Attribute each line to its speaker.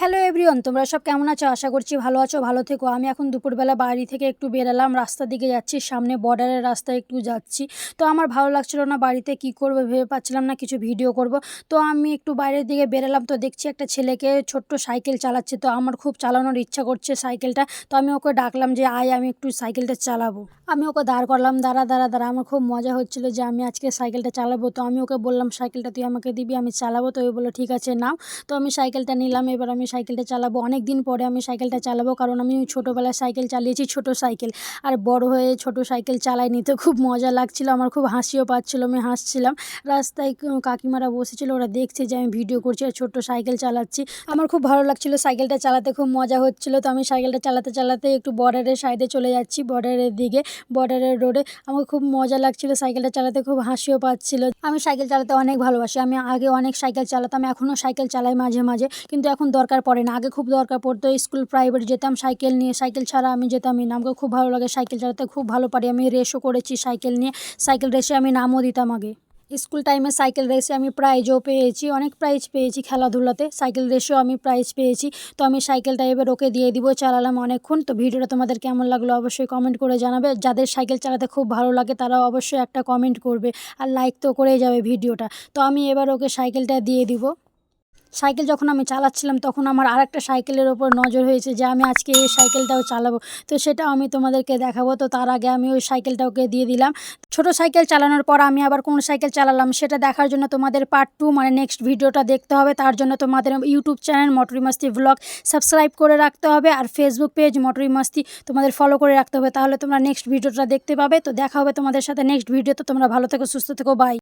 Speaker 1: Hello everyone তোমরা সব কেমন আছো? আশা করছি ভালো আছো, ভালো থেকো। আমি এখন দুপুরবেলা বাড়ি থেকে একটু বেরালাম, রাস্তার দিকে যাচ্ছি, সামনে বর্ডারের রাস্তায় একটু যাচ্ছি। তো আমার ভালো লাগছিল না বাড়িতে কি করব, ভেবে পাচ্ছিলাম না, কিছু ভিডিও করব। তো আমি একটু বাইরের দিকে বেরালাম, তো দেখছি একটা ছেলেকে ছোট্ট সাইকেল চালাচ্ছে। তো আমার খুব চালানোর ইচ্ছা করছে সাইকেলটা। তো আমি ওকে ডাকলাম যে, আয়, আমি একটু সাইকেলটা চালাবো। আমি ওকে দাঁড় করলাম, দাঁড়া দাঁড়া দাঁড়া। আমার খুব মজা হচ্ছিল যে, আমি আজকে সাইকেলটা চালাবো। তো আমি ওকে বললাম, সাইকেলটা তুই আমাকে দিবি, আমি চালাবো। তো ওই বলল, ঠিক আছে, নাও। তো আমি সাইকেলটা নিলাম, এবার আমি সাইকেলটা চালাবো অনেক দিন পরে আমি সাইকেলটা চালাবো, কারণ আমি ছোটোবেলায় সাইকেল চালিয়েছি, ছোট সাইকেল। আর বড় হয়ে ছোট সাইকেল চালাই নিতে খুব মজা লাগছিল, আমার খুব হাসিও পাচ্ছিল, আমি হাসছিলাম। রাস্তায় কাকিমারা বসেছিল, ওরা দেখছে যে আমি ভিডিও করছি আর ছোট্ট সাইকেল চালাচ্ছি। আমার খুব ভালো লাগছিল সাইকেলটা চালাতে, খুব মজা হচ্ছিল তো আমি সাইকেলটা চালাতে চালাতে একটু বর্ডারের সাইডে চলে যাচ্ছি, বর্ডারের দিকে, বর্ডারের রোডে। আমার খুব মজা লাগছিল সাইকেলটা চালাতে, খুব হাসিও পাচ্ছিল। আমি সাইকেল চালাতে অনেক ভালোবাসি, আমি আগে অনেক সাইকেল চালাতাম এখনও সাইকেল চালাই মাঝে মাঝে। কিন্তু এখন দরকার পড়ে না। আগে খুব দরকার পড়তো স্কুল প্রাইভেট যেতাম সাইকেল নিয়ে। সাইকেল ছাড়া আমি যেতামই না। আমাকে খুব ভালো লাগে সাইকেল চালাতে, খুব ভালো পারি। আমি রেসও করেছি সাইকেল নিয়ে। সাইকেল রেসে আমি নামও দিতাম আগে। স্কুল টাইমে সাইকেল রেসে আমি প্রাইজও পেয়েছি, অনেক প্রাইজ পেয়েছি খেলাধুলাতে। সাইকেল রেসেও আমি প্রাইজ পেয়েছি। তো আমি সাইকেলটা এবার ওকে দিয়ে দিব, চালালাম অনেকক্ষণ। তো ভিডিওটা তোমাদের কেমন লাগল অবশ্যই কমেন্ট করে জানাবে। যাদের সাইকেল চালাতে খুব ভালো লাগে তারা অবশ্যই একটা কমেন্ট করবে। আর লাইক তো করেই যাবে ভিডিওটা তো আমি এবার ওকে সাইকেলটা দিয়ে দিব। সাইকেল যখন আমি চালাচ্ছিলাম, তখন আমার আর একটা সাইকেলের ওপর নজর হয়েছে যে আমি আজকে এই সাইকেলটাও চালাবো। তো সেটাও আমি তোমাদেরকে দেখাবো। তো তার আগে আমি ওই সাইকেলটা ওকে দিয়ে দিলাম। ছোট সাইকেল চালানোর পর আমি আবার কোন সাইকেল চালালাম সেটা দেখার জন্য তোমাদের পার্ট টু মানে নেক্সট ভিডিওটা দেখতে হবে। তার জন্য তোমাদের ইউটিউব চ্যানেল মটরি মাস্তি ভ্লগ সাবস্ক্রাইব করে রাখতে হবে আর ফেসবুক পেজ মটরি মাস্তি তোমাদের ফলো করে রাখতে হবে। তাহলে তোমরা নেক্সট ভিডিওটা দেখতে পাবে। তো দেখা হবে তোমাদের সাথে নেক্সট ভিডিওতে তোমরা ভালো থেকো, সুস্থ থেকো বাই